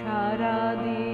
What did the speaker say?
সারাদিন